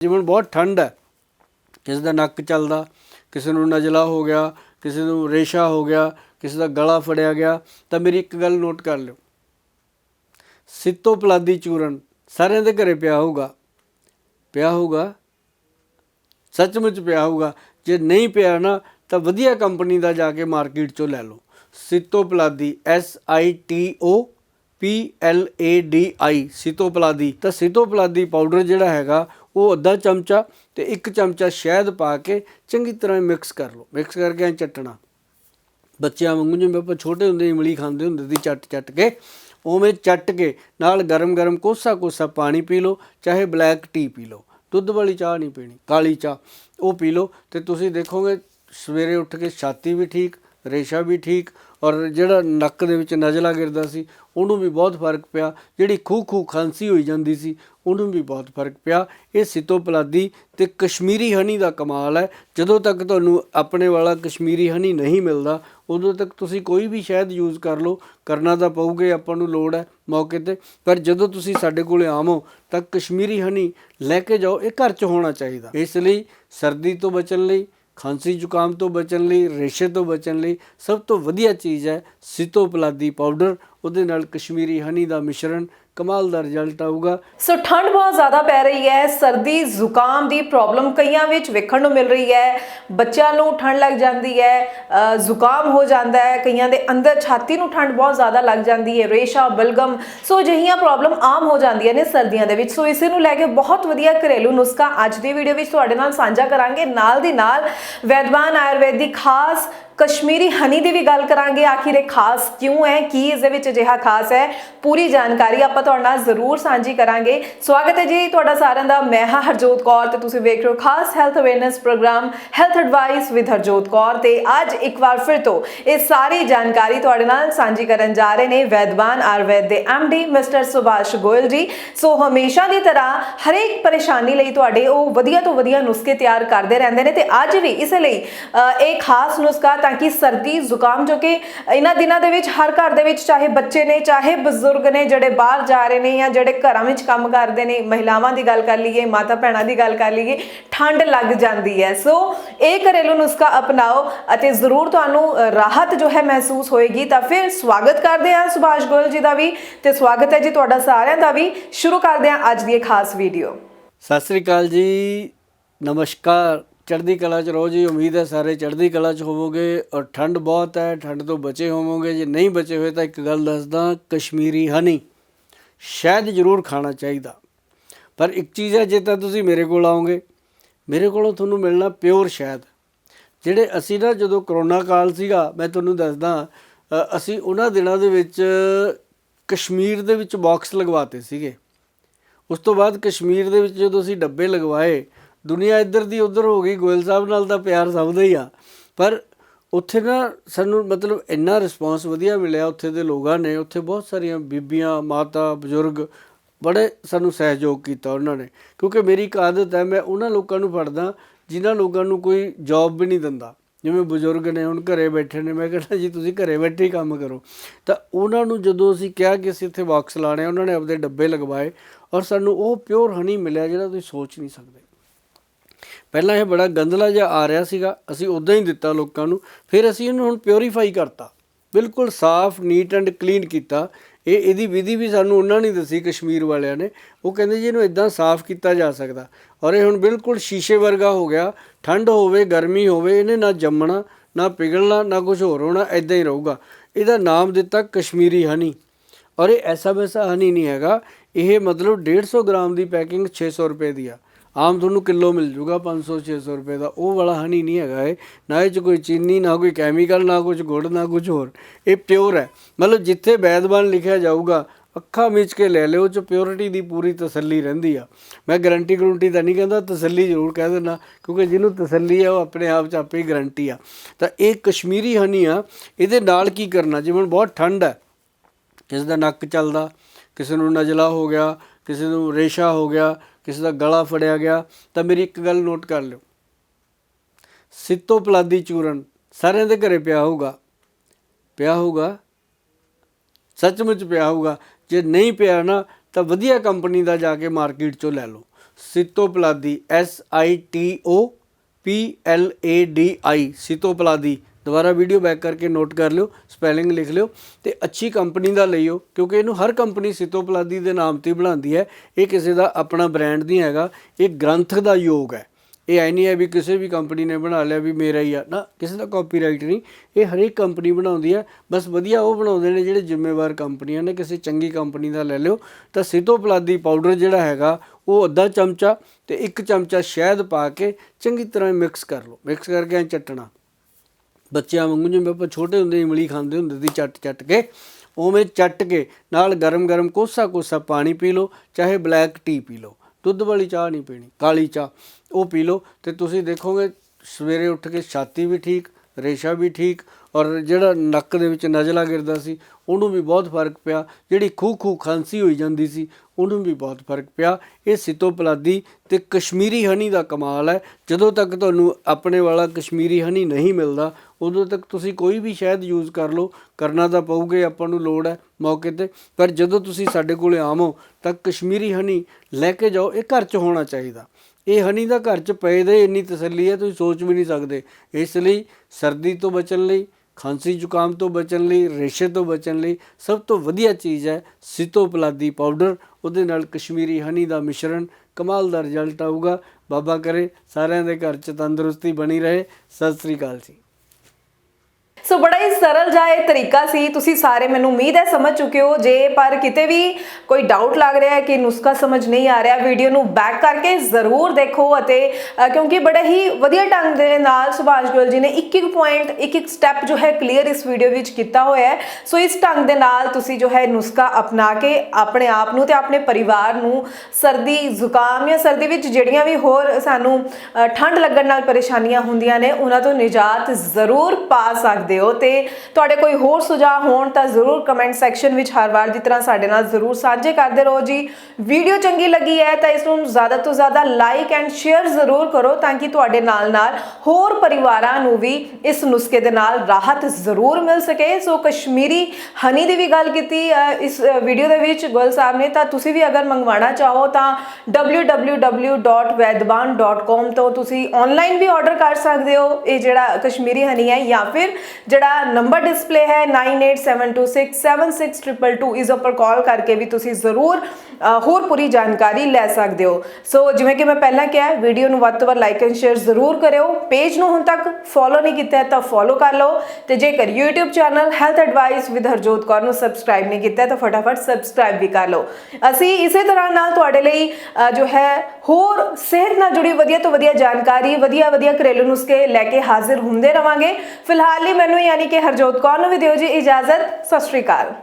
ਜਿਵੇਂ ਬਹੁਤ ਠੰਡ ਹੈ। ਕਿਸੇ ਦਾ ਨੱਕ ਚੱਲਦਾ, ਕਿਸੇ ਨੂੰ ਨਜ਼ਲਾ ਹੋ ਗਿਆ, ਕਿਸੇ ਨੂੰ ਰੇਸ਼ਾ ਹੋ ਗਿਆ, ਕਿਸੇ ਦਾ ਗਲਾ ਫੜਿਆ ਗਿਆ, ਤਾਂ ਮੇਰੀ ਇੱਕ ਗੱਲ ਨੋਟ ਕਰ ਲਿਓ। ਸਿੱਤੋ ਪਲਾਦੀ ਚੂਰਨ ਸਾਰਿਆਂ ਦੇ ਘਰੇ ਪਿਆ ਹੋਊਗਾ। ਪਿਆ ਹੋਊਗਾ। ਸੱਚਮੁੱਚ ਪਿਆ ਹੋਊਗਾ। ਜੇ ਨਹੀਂ ਪਿਆ ਨਾ, ਤਾਂ ਵਧੀਆ ਕੰਪਨੀ ਦਾ ਜਾ ਕੇ ਮਾਰਕੀਟ ਚੋਂ ਲੈ ਲਓ। Sitto Paladi S I T O P L A D I Sitto Paladi. ਤਾਂ ਸਿੱਤੋ ਪਲਾਦੀ ਪਾਊਡਰ ਜਿਹੜਾ ਹੈਗਾ ਉਹ ਅੱਧਾ ਚਮਚਾ ਤੇ ਇੱਕ ਚਮਚਾ ਸ਼ਹਿਦ ਪਾ ਕੇ ਚੰਗੀ ਤਰ੍ਹਾਂ ਮਿਕਸ ਕਰ ਲਓ। ਮਿਕਸ ਕਰਕੇ ਐਂ ਚੱਟਣਾ। ਬੱਚਿਆਂ ਵਾਂਗੂ ਜਿਵੇਂ ਆਪਾਂ ਛੋਟੇ ਹੁੰਦੇ ਇਮਲੀ ਖਾਂਦੇ ਹੁੰਦੇ ਸੀ ਚੱਟ ਚੱਟ ਕੇ, ਉਵੇਂ ਚੱਟ ਕੇ ਨਾਲ ਗਰਮ-ਗਰਮ ਕੋਸਾ ਕੋਸਾ ਪਾਣੀ ਪੀ ਲਓ, ਚਾਹੇ ਬਲੈਕ ਟੀ ਪੀ ਲਓ। ਦੁੱਧ ਵਾਲੀ ਚਾਹ ਨਹੀਂ ਪੀਣੀ, ਕਾਲੀ ਚਾਹ। ਉਹ ਪੀ ਲਓ ਤੇ ਤੁਸੀਂ ਦੇਖੋਗੇ ਸਵੇਰੇ ਉੱਠ ਕੇ ਛਾਤੀ ਵੀ ਠੀਕ, ਰੇਸ਼ਾ ਵੀ ਠੀਕ ਔਰ ਜਿਹੜਾ ਨੱਕ ਦੇ ਵਿੱਚ ਨਜ਼ਲਾ ਗਿਰਦਾ ਸੀ, ਉਹਨੂੰ ਵੀ ਬਹੁਤ ਫ਼ਰਕ ਪਿਆ। ਜਿਹੜੀ ਖੂ ਖੂ ਖਾਂਸੀ ਹੋਈ ਜਾਂਦੀ ਸੀ, ਉਹਨੂੰ ਵੀ ਬਹੁਤ ਫ਼ਰਕ ਪਿਆ। ਇਹ ਸਿਤੋਪਲਾਦੀ ਤੇ ਕਸ਼ਮੀਰੀ ਹਨੀ ਦਾ ਕਮਾਲ ਹੈ। ਜਦੋਂ ਤੱਕ ਤੁਹਾਨੂੰ ਆਪਣੇ ਵਾਲਾ ਕਸ਼ਮੀਰੀ ਹਨੀ ਨਹੀਂ ਮਿਲਦਾ, ਉਦੋਂ ਤੱਕ ਤੁਸੀਂ ਕੋਈ ਵੀ ਸ਼ਹਿਦ ਯੂਜ਼ ਕਰ ਲਓ। ਕਰਨਾ ਤਾਂ ਪਊਗੇ ਆਪਾਂ ਨੂੰ ਲੋੜ ਹੈ ਮੌਕੇ ਤੇ। ਪਰ ਜਦੋਂ ਤੁਸੀਂ ਸਾਡੇ ਕੋਲੇ ਆਵੋ, ਤਾਂ ਕਸ਼ਮੀਰੀ ਹਨੀ ਲੈ ਕੇ ਜਾਓ, ਇਹ ਘਰ 'ਚ ਹੋਣਾ ਚਾਹੀਦਾ। ਇਸ ਲਈ ਸਰਦੀ ਤੋਂ ਬਚਣ ਲਈ ਖਾਂਸੀ ਜ਼ੁਕਾਮ ਤੋਂ ਬਚਣ ਲਈ, ਰੇਸ਼ੇ ਤੋਂ ਬਚਣ ਲਈ ਸਭ ਤੋਂ ਵਧੀਆ ਚੀਜ਼ ਹੈ ਸਿਤੋਪਲਾਦੀ ਪਾਊਡਰ। ਉਹਦੇ ਨਾਲ ਕਸ਼ਮੀਰੀ ਹਨੀ ਦਾ ਮਿਸ਼ਰਣ ਕਮਾਲ ਦਾ ਰਿਜ਼ਲਟ ਆਊਗਾ। ਸੋ ਠੰਡ ਬਹੁਤ ਜ਼ਿਆਦਾ ਪੈ ਰਹੀ ਹੈ, ਸਰਦੀ, ਜ਼ੁਕਾਮ ਦੀ ਪ੍ਰੋਬਲਮ ਕਈਆਂ ਵਿੱਚ ਵੇਖਣ ਨੂੰ ਮਿਲ ਰਹੀ ਹੈ। ਬੱਚਿਆਂ ਨੂੰ ਠੰਡ ਲੱਗ ਜਾਂਦੀ ਹੈ ਜ਼ੁਕਾਮ ਹੋ ਜਾਂਦਾ ਹੈ, ਕਈਆਂ ਦੇ ਅੰਦਰ ਛਾਤੀ ਨੂੰ ਠੰਡ ਬਹੁਤ ਜ਼ਿਆਦਾ ਲੱਗ ਜਾਂਦੀ ਹੈ, ਰੇਸ਼ਾ, ਬਲਗਮ। ਸੋ ਅਜਿਹੀਆਂ ਪ੍ਰੋਬਲਮ ਆਮ ਹੋ ਜਾਂਦੀਆਂ ਨੇ ਸਰਦੀਆਂ ਦੇ ਵਿੱਚ। ਸੋ ਇਸੇ ਨੂੰ ਲੈ ਕੇ ਬਹੁਤ ਵਧੀਆ ਘਰੇਲੂ ਨੁਸਖਾ ਅੱਜ ਦੀ ਵੀਡੀਓ ਵਿੱਚ ਤੁਹਾਡੇ ਨਾਲ ਸਾਂਝਾ ਕਰਾਂਗੇ। ਨਾਲ ਦੀ ਨਾਲ ਵੈਦਵਾਨ ਆਯੁਰਵੈਦ ਦੀ ਖਾਸ ਕਸ਼ਮੀਰੀ ਹਨੀ ਦੀ ਵੀ ਗੱਲ ਕਰਾਂਗੇ। ਆਖਿਰ ਇਹ ਖਾਸ ਕਿਉਂ ਹੈ? ਕੀ ਇਸ ਦੇ ਵਿੱਚ ਅਜਿਹਾ ਖਾਸ ਹੈ? ਪੂਰੀ ਜਾਣਕਾਰੀ ਆਪਾਂ ਤੁਹਾਡੇ ਨਾਲ ਜ਼ਰੂਰ ਸਾਂਝੀ ਕਰਾਂਗੇ। ਸਵਾਗਤ ਹੈ ਜੀ ਤੁਹਾਡਾ ਸਾਰਿਆਂ ਦਾ। ਮੈਂ ਹਾਂ ਹਰਜੋਤ ਕੌਰ ਤੇ ਤੁਸੀਂ ਵੇਖ ਰਹੇ ਹੋ ਖਾਸ health awareness program health advice with Harjot Kaur ਤੇ ਅੱਜ ਇੱਕ ਵਾਰ ਫਿਰ ਤੋਂ ਇਹ ਸਾਰੀ ਜਾਣਕਾਰੀ ਤੁਹਾਡੇ ਨਾਲ ਸਾਂਝੀ ਕਰਨ ਜਾ ਰਹੇ ਨੇ ਵੈਦਵਾਨ ਆਯੁਰਵੈਦ ਦੇ ਡੀ ਮਿਸਟਰ ਸੁਭਾਸ਼ ਗੋਇਲ ਜੀ। ਸੋ ਹਮੇਸ਼ਾ ਦੀ ਤਰ੍ਹਾਂ ਹਰੇਕ ਪਰੇਸ਼ਾਨੀ ਲਈ ਤੁਹਾਡੇ ਉਹ ਵਧੀਆ ਤੋਂ ਵਧੀਆ ਨੁਸਖੇ ਤਿਆਰ ਕਰਦੇ ਰਹਿੰਦੇ ਨੇ ਤੇ ਅੱਜ ਵੀ ਇਸ ਲਈ ਇਹ ਖਾਸ ਨੁਸਖਾ ਤਾਂ ਕਿ ਸਰਦੀ ਜ਼ੁਕਾਮ, ਜੋ ਕਿ ਇਹਨਾਂ ਦਿਨਾਂ ਦੇ ਵਿੱਚ ਹਰ ਘਰ ਦੇ ਵਿੱਚ, ਚਾਹੇ ਬੱਚੇ ਨੇ, ਚਾਹੇ ਬਜ਼ੁਰਗ ਨੇ, ਜਿਹੜੇ ਬਾਹਰ ਜਾ ਰਹੇ ਨੇ ਜਾਂ ਜਿਹੜੇ ਘਰਾਂ ਵਿੱਚ ਕੰਮ ਕਰਦੇ ਨੇ, ਮਹਿਲਾਵਾਂ ਦੀ ਗੱਲ ਕਰ ਲਈਏ, ਮਾਤਾ ਭੈਣਾਂ ਦੀ ਗੱਲ ਕਰ ਲਈਏ, ਠੰਡ ਲੱਗ ਜਾਂਦੀ ਹੈ। ਸੋ ਇਹ ਘਰੇਲੂ ਨੁਸਖਾ ਅਪਣਾਓ ਅਤੇ ਜ਼ਰੂਰ ਤੁਹਾਨੂੰ ਰਾਹਤ ਜੋ ਹੈ ਮਹਿਸੂਸ ਹੋਏਗੀ। ਤਾਂ ਫਿਰ ਸਵਾਗਤ ਕਰਦੇ ਹਾਂ ਸੁਭਾਸ਼ ਗੋਇਲ ਜੀ ਦਾ ਵੀ ਤੇ ਸਵਾਗਤ ਹੈ ਜੀ ਤੁਹਾਡਾ ਸਾਰਿਆਂ ਦਾ ਵੀ। ਸ਼ੁਰੂ ਕਰਦੇ ਹਾਂ ਅੱਜ ਦੀ ਇਹ ਖਾਸ ਵੀਡੀਓ। ਸਤਿ ਸ੍ਰੀ ਅਕਾਲ ਜੀ। ਨਮਸਕਾਰ। ਚੜ੍ਹਦੀ ਕਲਾ ਚ ਰਹੋ ਜੀ, ਉਮੀਦ ਹੈ ਸਾਰੇ ਚੜ੍ਹਦੀ ਕਲਾ ਚ ਹੋਵੋਗੇ ਔਰ ਠੰਡ ਬਹੁਤ ਹੈ, ਠੰਡ ਤੋਂ ਬਚੇ ਹੋਵੋਗੇ, ਜੇ ਨਹੀਂ ਬਚੇ ਹੋਏ ਤਾਂ ਇੱਕ ਗੱਲ ਦੱਸਦਾ, ਕਸ਼ਮੀਰੀ ਹਨੀ ਸ਼ਾਇਦ ਜ਼ਰੂਰ ਖਾਣਾ ਚਾਹੀਦਾ। ਪਰ ਇੱਕ ਚੀਜ਼ ਹੈ, ਜੇ ਤਾਂ ਤੁਸੀਂ ਮੇਰੇ ਕੋਲ ਆਓਗੇ, ਮੇਰੇ ਕੋਲੋਂ ਤੁਹਾਨੂੰ ਮਿਲਣਾ ਪਿਓਰ ਸ਼ਹਿਦ ਜਿਹੜੇ ਅਸੀਂ ਨਾ ਜਦੋਂ ਕਰੋਨਾ ਕਾਲ ਸੀਗਾ, ਮੈਂ ਤੁਹਾਨੂੰ ਦੱਸਦਾ ਅਸੀਂ ਉਹਨਾਂ ਦਿਨਾਂ ਦੇ ਵਿੱਚ ਕਸ਼ਮੀਰ ਦੇ ਵਿੱਚ ਬਾਕਸ ਲਗਵਾਤੇ ਸੀਗੇ। ਉਸ ਤੋਂ ਬਾਅਦ ਕਸ਼ਮੀਰ ਦੇ ਵਿੱਚ ਜਦੋਂ ਅਸੀਂ ਡੱਬੇ ਲਗਵਾਏ ਦੁਨੀਆ ਇੱਧਰ ਦੀ ਉੱਧਰ ਹੋ ਗਈ, ਗੋਇਲ ਸਾਹਿਬ ਨਾਲ ਤਾਂ ਪਿਆਰ ਸਭ ਦਾ ਹੀ ਆ। ਪਰ ਉੱਥੇ ਨਾ ਸਾਨੂੰ ਮਤਲਬ ਇੰਨਾ ਰਿਸਪੌਂਸ ਵਧੀਆ ਮਿਲਿਆ ਉੱਥੇ ਦੇ ਲੋਕਾਂ ਨੇ, ਉੱਥੇ ਬਹੁਤ ਸਾਰੀਆਂ ਬੀਬੀਆਂ, ਮਾਤਾ, ਬਜ਼ੁਰਗ ਬੜੇ ਸਾਨੂੰ ਸਹਿਯੋਗ ਕੀਤਾ ਉਹਨਾਂ ਨੇ। ਕਿਉਂਕਿ ਮੇਰੀ ਇੱਕ ਆਦਤ ਹੈ, ਮੈਂ ਉਹਨਾਂ ਲੋਕਾਂ ਨੂੰ ਫੜਦਾ ਜਿਨ੍ਹਾਂ ਲੋਕਾਂ ਨੂੰ ਕੋਈ ਜੌਬ ਵੀ ਨਹੀਂ ਦਿੰਦਾ। ਜਿਵੇਂ ਬਜ਼ੁਰਗ ਨੇ ਹੁਣ ਘਰੇ ਬੈਠੇ ਨੇ, ਮੈਂ ਕਹਿੰਦਾ ਜੀ ਤੁਸੀਂ ਘਰੇ ਬੈਠੇ ਹੀ ਕੰਮ ਕਰੋ। ਤਾਂ ਉਹਨਾਂ ਨੂੰ ਜਦੋਂ ਅਸੀਂ ਕਿਹਾ ਕਿ ਅਸੀਂ ਇੱਥੇ ਬਾਕਸ ਲਾਣੇ ਉਹਨਾਂ ਨੇ ਆਪਦੇ ਡੱਬੇ ਲਗਵਾਏ ਔਰ ਸਾਨੂੰ ਉਹ ਪਿਓਰ ਹਨੀ ਮਿਲਿਆ ਜਿਹੜਾ ਤੁਸੀਂ ਸੋਚ ਨਹੀਂ ਸਕਦੇ। ਪਹਿਲਾਂ ਇਹ ਬੜਾ ਗੰਦਲਾ ਜਿਹਾ ਆ ਰਿਹਾ ਸੀਗਾ, ਅਸੀਂ ਉਦਾਂ ਹੀ ਦਿੱਤਾ ਲੋਕਾਂ ਨੂੰ, ਫਿਰ ਅਸੀਂ ਇਹਨੂੰ ਹੁਣ ਪਿਓਰੀਫਾਈ ਕਰਤਾ। ਬਿਲਕੁਲ ਸਾਫ਼ ਨੀਟ ਐਂਡ ਕਲੀਨ ਕੀਤਾ। ਇਹ, ਇਹਦੀ ਵਿਧੀ ਵੀ ਸਾਨੂੰ ਉਹਨਾਂ ਨੇ ਦੱਸੀ, ਕਸ਼ਮੀਰ ਵਾਲਿਆਂ ਨੇ। ਉਹ ਕਹਿੰਦੇ ਜੀ ਇਹਨੂੰ ਇਦਾਂ ਸਾਫ਼ ਕੀਤਾ ਜਾ ਸਕਦਾ। ਔਰ ਇਹ ਹੁਣ ਬਿਲਕੁਲ ਸ਼ੀਸ਼ੇ ਵਰਗਾ ਹੋ ਗਿਆ। ਠੰਡ ਹੋਵੇ, ਗਰਮੀ ਹੋਵੇ, ਇਹਨੇ ਨਾ ਜੰਮਣਾ, ਨਾ ਪਿਘਲਣਾ, ਨਾ ਕੁਝ ਹੋਰ ਹੋਣਾ ਇਦਾਂ ਹੀ ਰਹੂਗਾ। ਇਹਦਾ ਨਾਮ ਦਿੱਤਾ ਕਸ਼ਮੀਰੀ ਹਨੀ। ਔਰ ਇਹ ਐਸਾ ਵੈਸਾ ਹਨੀ ਨਹੀਂ ਹੈਗਾ। ਇਹ ਮਤਲਬ 150 ਗ੍ਰਾਮ ਦੀ ਪੈਕਿੰਗ 600 ਰੁਪਏ ਦੀ ਆ। ਆਮ ਤੁਹਾਨੂੰ ਕਿਲੋ ਮਿਲ ਜੂਗਾ 500 600 ਰੁਪਏ ਦਾ। ਉਹ ਵਾਲਾ ਹਨੀ ਨਹੀਂ ਹੈਗਾ ਇਹ। ਨਾ ਇਹ ਚ ਕੋਈ ਚੀਨੀ, ਨਾ ਕੋਈ ਕੈਮੀਕਲ ਨਾ ਕੁਝ ਗੁੜ, ਨਾ ਕੁਝ ਹੋਰ। ਇਹ ਪਿਓਰ ਹੈ। ਮਤਲਬ ਜਿੱਥੇ ਵੈਦਵਾਨ ਲਿਖਿਆ ਜਾਊਗਾ, ਅੱਖਾਂ ਮੀਚ ਕੇ ਲੈ ਲਿਓ, ਉਹ ਚ ਪਿਓਰਿਟੀ ਦੀ ਪੂਰੀ ਤਸੱਲੀ ਰਹਿੰਦੀ ਆ। ਮੈਂ ਗਾਰੰਟੀ ਗਰੰਟੀ ਤਾਂ ਨਹੀਂ ਕਹਿੰਦਾ, ਤਸੱਲੀ ਜ਼ਰੂਰ ਕਹਿ ਦਿੰਦਾ, ਕਿਉਂਕਿ ਜਿਹਨੂੰ ਤਸੱਲੀ ਆ, ਉਹ ਆਪਣੇ ਆਪ ਚ ਆਪੇ ਹੀ ਗਾਰੰਟੀ ਆ। ਤਾਂ ਇਹ ਕਸ਼ਮੀਰੀ ਹਨੀ ਆ, ਇਹਦੇ ਨਾਲ ਕੀ ਕਰਨਾ? ਜਿਵੇਂ ਬਹੁਤ ਠੰਡ ਹੈ। ਕਿਸੇ ਦਾ ਨੱਕ ਚੱਲਦਾ, ਕਿਸੇ ਨੂੰ ਨਜ਼ਲਾ ਹੋ ਗਿਆ ਕਿਸੇ ਨੂੰ ਰੇਸ਼ਾ ਹੋ ਗਿਆ, ਕਿਸੇ ਦਾ ਗਲਾ ਫੜਿਆ ਗਿਆ, ਤਾਂ ਮੇਰੀ ਇੱਕ ਗੱਲ ਨੋਟ ਕਰ ਲਿਓ। ਸਿੱਤੋ ਪਲਾਦੀ ਚੂਰਨ ਸਾਰਿਆਂ ਦੇ ਘਰੇ ਪਿਆ ਹੋਊਗਾ। ਪਿਆ ਹੋਊਗਾ? ਸੱਚਮੁੱਚ ਪਿਆ ਹੋਊਗਾ। ਜੇ ਨਹੀਂ ਪਿਆ ਨਾ, ਤਾਂ ਵਧੀਆ ਕੰਪਨੀ ਦਾ ਜਾ ਕੇ ਮਾਰਕੀਟ ਚੋਂ ਲੈ ਲਓ। ਸਿਤੋਪਲਾਦੀ S I T O P L A D I ਸਿਤੋਪਲਾਦੀ ਦੁਬਾਰਾ ਵੀਡੀਓ ਬੈਕ ਕਰਕੇ ਨੋਟ ਕਰ ਲਿਓ ਸਪੈਲਿੰਗ ਲਿਖ ਲਿਓ ਤੇ ਅੱਛੀ ਕੰਪਨੀ ਦਾ ਲਈਓ, ਕਿਉਂਕਿ ਇਹਨੂੰ ਹਰ ਕੰਪਨੀ ਸਿਤੋਪਲਾਦੀ ਦੇ ਨਾਮ ਤੇ ਬਣਾਉਂਦੀ ਹੈ। ਇਹ ਕਿਸੇ ਦਾ ਆਪਣਾ ਬ੍ਰਾਂਡ ਨਹੀਂ ਹੈਗਾ, ਇਹ ਗ੍ਰੰਥ ਦਾ ਯੋਗ ਹੈ। ਇਹ ਐ ਨਹੀਂ ਹੈ ਵੀ ਕਿਸੇ ਵੀ ਕੰਪਨੀ ਨੇ ਬਣਾ ਲਿਆ ਵੀ ਮੇਰਾ ਹੀ ਆ। ਨਾ, ਕਿਸੇ ਦਾ ਕਾਪੀਰਾਈਟ ਨਹੀਂ। ਇਹ ਹਰੇਕ ਕੰਪਨੀ ਬਣਾਉਂਦੀ ਹੈ। ਬਸ ਵਧੀਆ ਉਹ ਬਣਾਉਂਦੇ ਨੇ ਜਿਹੜੇ ਜ਼ਿੰਮੇਵਾਰ ਕੰਪਨੀਆਂ ਨੇ ਕਿਸੇ ਚੰਗੀ ਕੰਪਨੀ ਦਾ ਲੈ ਲਿਓ। ਤਾਂ ਸਿਤੋਪਲਾਦੀ ਪਾਊਡਰ ਜਿਹੜਾ ਹੈਗਾ, ਉਹ ਅੱਧਾ ਚਮਚਾ ਤੇ ਇੱਕ ਚਮਚਾ ਸ਼ਹਿਦ ਪਾ ਕੇ ਚੰਗੀ ਤਰ੍ਹਾਂ ਮਿਕਸ ਕਰ ਲਓ। ਮਿਕਸ ਕਰਕੇ ਐਂ ਚੱਟਣਾ। ਬੱਚਿਆਂ ਵਾਂਗੂ ਜਿਵੇਂ ਆਪਾਂ ਛੋਟੇ ਹੁੰਦੇ ਇਮਲੀ ਖਾਂਦੇ ਹੁੰਦੇ ਸੀ ਚੱਟ ਚੱਟ ਕੇ, ਉਵੇਂ ਚੱਟ ਕੇ ਨਾਲ ਗਰਮ-ਗਰਮ ਕੋਸਾ ਕੋਸਾ ਪਾਣੀ ਪੀ ਲਓ, ਚਾਹੇ ਬਲੈਕ ਟੀ ਪੀ ਲਓ, ਦੁੱਧ ਵਾਲੀ ਚਾਹ ਨਹੀਂ ਪੀਣੀ, ਕਾਲੀ ਚਾਹ, ਉਹ ਪੀ ਲਓ ਤੇ ਤੁਸੀਂ ਦੇਖੋਗੇ ਸਵੇਰੇ ਉੱਠ ਕੇ ਛਾਤੀ ਵੀ ਠੀਕ ਰੇਸ਼ਾ ਵੀ ਠੀਕ ਔਰ ਜਿਹੜਾ ਨੱਕ ਦੇ ਵਿੱਚ ਨਜ਼ਲਾ ਗਿਰਦਾ ਸੀ, ਉਹਨੂੰ ਵੀ ਬਹੁਤ ਫ਼ਰਕ ਪਿਆ। ਜਿਹੜੀ ਖੂ ਖੂ ਖਾਂਸੀ ਹੋਈ ਜਾਂਦੀ ਸੀ, ਉਹਨੂੰ ਵੀ ਬਹੁਤ ਫ਼ਰਕ ਪਿਆ। ਇਹ ਸਿਤੋਪਲਾਦੀ ਤੇ ਕਸ਼ਮੀਰੀ ਹਨੀ ਦਾ ਕਮਾਲ ਹੈ। ਜਦੋਂ ਤੱਕ ਤੁਹਾਨੂੰ ਆਪਣੇ ਵਾਲਾ ਕਸ਼ਮੀਰੀ ਹਨੀ ਨਹੀਂ ਮਿਲਦਾ, ਉਦੋਂ ਤੱਕ ਤੁਸੀਂ ਕੋਈ ਵੀ ਸ਼ਾਇਦ ਯੂਜ਼ ਕਰ ਲਓ। ਕਰਨਾ ਤਾਂ ਪਊਗੇ ਆਪਾਂ ਨੂੰ ਲੋੜ ਹੈ ਮੌਕੇ ਤੇ। ਪਰ ਜਦੋਂ ਤੁਸੀਂ ਸਾਡੇ ਕੋਲੇ ਆਵੋ, ਤਾਂ ਕਸ਼ਮੀਰੀ ਹਨੀ ਲੈ ਕੇ ਜਾਓ, ਇਹ ਘਰ 'ਚ ਹੋਣਾ ਚਾਹੀਦਾ। ਇਹ ਹਨੀ ਦਾ ਘਰ 'ਚ ਪਏ ਦੇ ਇੰਨੀ ਤਸੱਲੀ ਹੈ, ਤੁਸੀਂ ਸੋਚ ਵੀ ਨਹੀਂ ਸਕਦੇ। ਇਸ ਲਈ ਸਰਦੀ ਤੋਂ ਬਚਣ ਲਈ, ਖਾਂਸੀ ਜ਼ੁਕਾਮ ਤੋਂ ਬਚਣ ਲਈ, ਰੇਸ਼ੇ ਤੋਂ ਬਚਣ ਲਈ ਸਭ ਤੋਂ ਵਧੀਆ ਚੀਜ਼ ਹੈ ਸਿਤੋਪਲਾਦੀ ਪਾਊਡਰ। ਉਹਦੇ ਨਾਲ ਕਸ਼ਮੀਰੀ ਹਨੀ ਦਾ ਮਿਸ਼ਰਣ ਕਮਾਲ ਦਾ ਰਿਜ਼ਲਟ ਆਊਗਾ। ਬਾਬਾ ਕਰੇ, ਸਾਰਿਆਂ ਦੇ ਘਰ 'ਚ ਤੰਦਰੁਸਤੀ ਬਣੀ ਰਹੇ। ਸਤਿ ਸ੍ਰੀ ਅਕਾਲ ਜੀ। ਸੋ ਬੜਾ ਹੀ ਸਰਲ ਜਿਹਾ ਇਹ ਤਰੀਕਾ ਸੀ ਤੁਸੀਂ ਸਾਰੇ ਮੈਨੂੰ ਉਮੀਦ ਹੈ ਸਮਝ ਚੁੱਕੇ ਹੋ ਜੇ ਪਰ ਕਿਤੇ ਵੀ ਕੋਈ ਡਾਊਟ ਲੱਗ ਰਿਹਾ ਹੈ ਕਿ ਨੁਸਖਾ ਸਮਝ ਨਹੀਂ ਆ ਰਿਹਾ ਵੀਡੀਓ ਨੂੰ ਬੈਕ ਕਰਕੇ ਜ਼ਰੂਰ ਦੇਖੋ ਅਤੇ ਕਿਉਂਕਿ ਬੜਾ ਹੀ ਵਧੀਆ ਢੰਗ ਦੇ ਨਾਲ ਸੁਭਾਸ਼ ਗੋਲ ਜੀ ਨੇ ਇੱਕ ਇੱਕ ਪੁਆਇੰਟ ਇੱਕ ਇੱਕ ਸਟੈਪ ਜੋ ਹੈ ਕਲੀਅਰ ਇਸ ਵੀਡੀਓ ਵਿੱਚ ਕੀਤਾ ਹੋਇਆ ਹੈ ਸੋ ਇਸ ਢੰਗ ਦੇ ਨਾਲ ਤੁਸੀਂ ਜੋ ਹੈ ਨੁਸਖਾ ਅਪਣਾ ਕੇ ਆਪਣੇ ਆਪ ਨੂੰ ਤੇ ਆਪਣੇ ਪਰਿਵਾਰ ਨੂੰ ਸਰਦੀ ਜ਼ੁਕਾਮ ਜਾਂ ਸਰਦੀ ਵਿੱਚ ਜਿਹੜੀਆਂ ਵੀ ਹੋਰ ਸਾਨੂੰ ਠੰਡ ਲੱਗਣ ਨਾਲ ਪਰੇਸ਼ਾਨੀਆਂ ਹੁੰਦੀਆਂ ਨੇ ਉਹਨਾਂ ਤੋਂ ਨਿਜਾਤ ਜ਼ਰੂਰ ਪਾ ਸਕਦੇ ਹੋ ਤੇ ਤੁਹਾਡੇ ਕੋਈ ਹੋਰ ਸੁਝਾਅ ਹੋਣ ਤਾਂ ਜ਼ਰੂਰ ਕਮੈਂਟ ਸੈਕਸ਼ਨ ਵਿੱਚ ਹਰ ਵਾਰ ਦੀ ਤਰ੍ਹਾਂ ਸਾਡੇ ਨਾਲ ਜ਼ਰੂਰ ਸਾਂਝੇ ਕਰਦੇ ਰਹੋ ਜੀ। ਵੀਡੀਓ ਚੰਗੀ ਲੱਗੀ ਹੈ ਤਾਂ ਇਸ ਨੂੰ ਜ਼ਿਆਦਾ ਤੋਂ ਜ਼ਿਆਦਾ ਲਾਈਕ ਐਂਡ ਸ਼ੇਅਰ ਜ਼ਰੂਰ ਕਰੋ ਤਾਂ ਕਿ ਤੁਹਾਡੇ ਨਾਲ ਨਾਲ ਹੋਰ ਪਰਿਵਾਰਾਂ ਨੂੰ ਵੀ ਇਸ ਨੁਸਖੇ ਦੇ ਨਾਲ ਰਾਹਤ ਜ਼ਰੂਰ ਮਿਲ ਸਕੇ। ਸੋ ਕਸ਼ਮੀਰੀ ਹਨੀ ਦੀ ਵੀ ਗੱਲ ਕੀਤੀ ਇਸ ਵੀਡੀਓ ਦੇ ਵਿੱਚ ਗੋਲ ਸਾਹਿਬ ਨੇ ਤਾਂ ਤੁਸੀਂ ਵੀ ਅਗਰ ਮੰਗਵਾਉਣਾ ਚਾਹੋ ਤਾਂ www.vedban.com ਤੋਂ ਤੁਸੀਂ ਆਨਲਾਈਨ ਵੀ ਆਰਡਰ ਕਰ ਸਕਦੇ ਹੋ। ਇਹ ਜਿਹੜਾ ਕਸ਼ਮੀਰੀ ਹਨੀ ਹੈ ਜਾਂ ਫਿਰ ਜਿਹੜਾ ਨੰਬਰ ਡਿਸਪਲੇ ਹੈ 9872676222 ਇਸ ਉੱਪਰ ਕਾਲ ਕਰਕੇ ਵੀ ਤੁਸੀਂ ਜ਼ਰੂਰ ਹੋਰ ਪੂਰੀ ਜਾਣਕਾਰੀ ਲੈ ਸਕਦੇ ਹੋ। ਸੋ ਜਿਵੇਂ ਕਿ ਮੈਂ ਪਹਿਲਾਂ ਕਿਹਾ ਵੀਡੀਓ ਨੂੰ ਵੱਧ ਤੋਂ ਵੱਧ ਲਾਈਕ ਐਂਡ ਸ਼ੇਅਰ ਜ਼ਰੂਰ ਕਰਿਓ। ਪੇਜ ਨੂੰ ਹੁਣ ਤੱਕ ਫੋਲੋ ਨਹੀਂ ਕੀਤਾ ਤਾਂ ਫੋਲੋ ਕਰ ਲਓ। ਤੇ ਜੇਕਰ YouTube channel health advice with Harjot Kaur ਨੂੰ ਸਬਸਕ੍ਰਾਈਬ ਨਹੀਂ ਕੀਤਾ ਤਾਂ ਫਟਾਫਟ ਸਬਸਕ੍ਰਾਈਬ ਵੀ ਕਰ ਲਓ। ਅਸੀਂ ਇਸੇ ਤਰ੍ਹਾਂ ਨਾਲ ਤੁਹਾਡੇ ਲਈ ਜੋ ਹੈ, ਹੋਰ ਸਿਹਤ ਨਾਲ ਜੁੜੀ ਵਧੀਆ ਤੋਂ ਵਧੀਆ ਜਾਣਕਾਰੀ ਵਧੀਆ ਵਧੀਆ ਘਰੇਲੂ ਨੁਸਖੇ ਲੈ ਕੇ ਹਾਜ਼ਰ ਹੁੰਦੇ ਰਵਾਂਗੇ। ਫਿਲਹਾਲ ਹੀ ਮੈਂ ਨੂੰ ਯਾਨੀ ਕਿ ਹਰਜੋਤ ਕੌਰ ਨੂੰ ਵੀ ਦਿਓ ਜੀ ਇਜਾਜ਼ਤ। ਸਤਿ ਸ਼੍ਰੀ ਅਕਾਲ।